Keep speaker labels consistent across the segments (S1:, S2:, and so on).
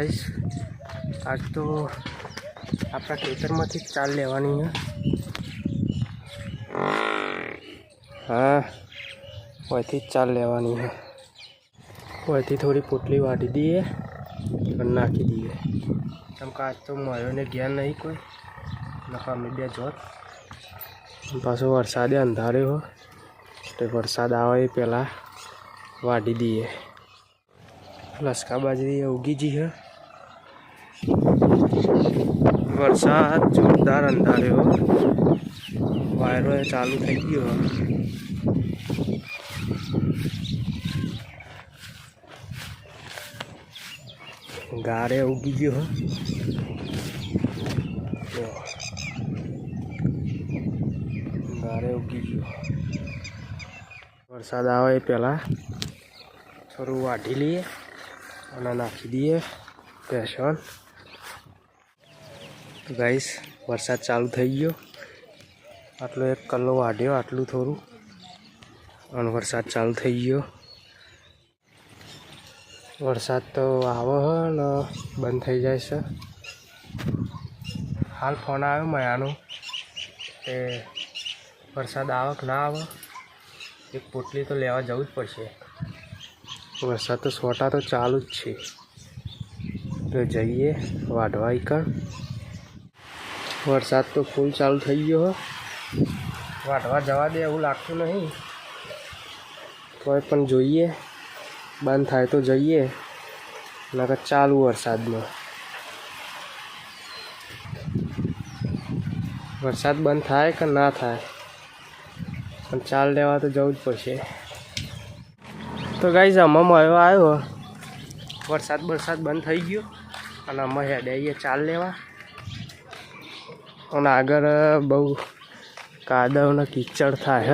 S1: Guys આજ તો આપણા ખેતરમાંથી જ ચાલ લેવાની છે. હા ઓયથી જ ચાલ લેવાની છે. ઓયથી થોડી પોટલી વાટી દઈએ અને નાખી દઈએ. કેમ કે આજ તો મળ્યો જ્ઞાન નહીં કોઈ. નખા અમે બે જોત પાછો વરસાદે અંધાર્યો હો. તો વરસાદ આવે એ પહેલાં વાઢી દઈએ. લસકા બાજરી ઉગી જી છે. વરસાદ જોરદાર અંધાર્યો. વાયરો એ ચાલુ થઈ ગયો. ગારે ઉગી ગયો. ગારે ઉગી ગયો. વરસાદ આવે પહેલાં થોડું વાઢી લઈએ અને નાખી દઈએ પેશન ગાઈસ, વરસાદ ચાલુ થઈ ગયો. આટલો એક કલ્લો વાઢ્યો, આટલું થોડું. અને વરસાદ ચાલુ થઈ ગયો. વરસાદ તો આવે ને બંધ થઈ જાય છે. હાલ ફોન આવ્યો મયાનો કે વરસાદ આવે કે ના આવે. એક પોટલી તો લેવા જવું જ પડશે. વરસાદ તો સોટા તો ચાલુ જ છે. તો જઈએ વાઢવા કણ વરસાદ તો ફૂલ ચાલુ થઈ ગયો હો. વાટવા જવા દે એવું લાગતું નહીં. તોય પણ જોઈએ. બંધ થાય તો જઈએ. નકર ચાલુ વરસાદમાં. વરસાદ બંધ થાય કે ના થાય? પણ ચાલ લેવા તો જવું જ પડશે. તો ગાઈઝ આમાં મળ્યો આવ્યો. વરસાદ વરસાદ બંધ થઈ ગયો. અને અમે હેડે ચાલ લેવા. અને આગળ બહુ કાદવ ને કીચડ થાય, હ.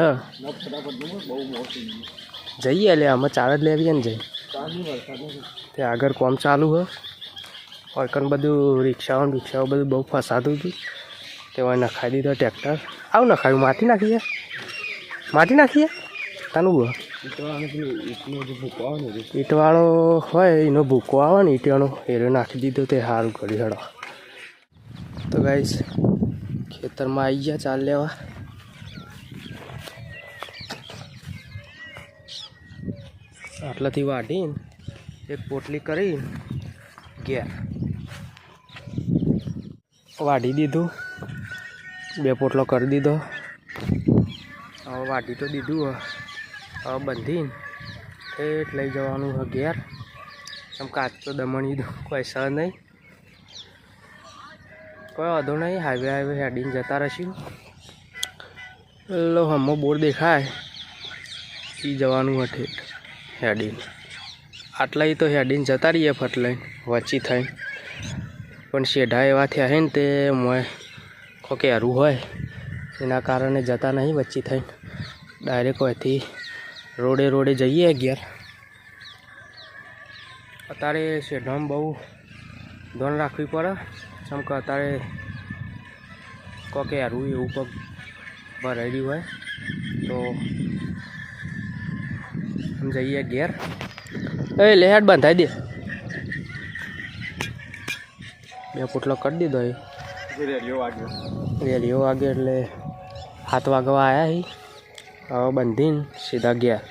S1: જઈએ એટલે અમે ચાર જ લેવીએ ને જઈ. તે આગળ કોમ ચાલુ, હ. ઓકન બધું રિક્ષાઓ રિક્ષાઓ બધું બહુ ફસાતું હતું. તેવા નખાઈ દીધો ટ્રેક્ટર. આવું નખાયું? માટી નાખીએ? માટી નાખીએ? તાનું ઈંટવાળો હોય, એનો ભૂકો આવે ને ઈંટવાળો એરો નાખી દીધો તે સારું કર્યું, હેડો. તો ગાઈશ ખેતરમાં આવી ગયા ચાલ લેવા. આટલાથી વાઢીને એક પોટલી કરી ગયા વાઢી દીધું. બે પોટલો કરી દીધો. હવે વાઢી તો દીધું. હવે. બંધીને ઠેઠ લઈ જવાનું હ ઘેર. આમ કાચ તો દમણી દો કોઈ સહ નહીં. કોઈ વાંધો નહીં હાઈવે હાઈવે હેડીને જતા રહીશું. લો, હમો બોર દેખાય. એ જવાનું હઠે હેડીને આટલા તો હેડીને જતા રહીએ ફટ લઈને વચ્ચી થઈને. પણ શેઢા એવા થયા છે ને તે મોય કોકે હરું હોય, એના કારણે જતા નહીં, વચ્ચી થઈને. ડાયરેક્ટ અહીંથી રોડે રોડે જઈએ ઘેર. અત્યારે શેઢામાં બહુ ધોન રાખવી પડે. જેમ કે અત્યારે કોકે હરું એવું પગ ભરાયેલું હોય તો આમ જઈએ ઘેર. એ લેહાડ બંધાઈ દે. બે પોટલો કરી દીધો એ. રેલીઓ વાગે એટલે હાથ વાગવા આવ્યા એ હવે બંધીને સીધા ગયા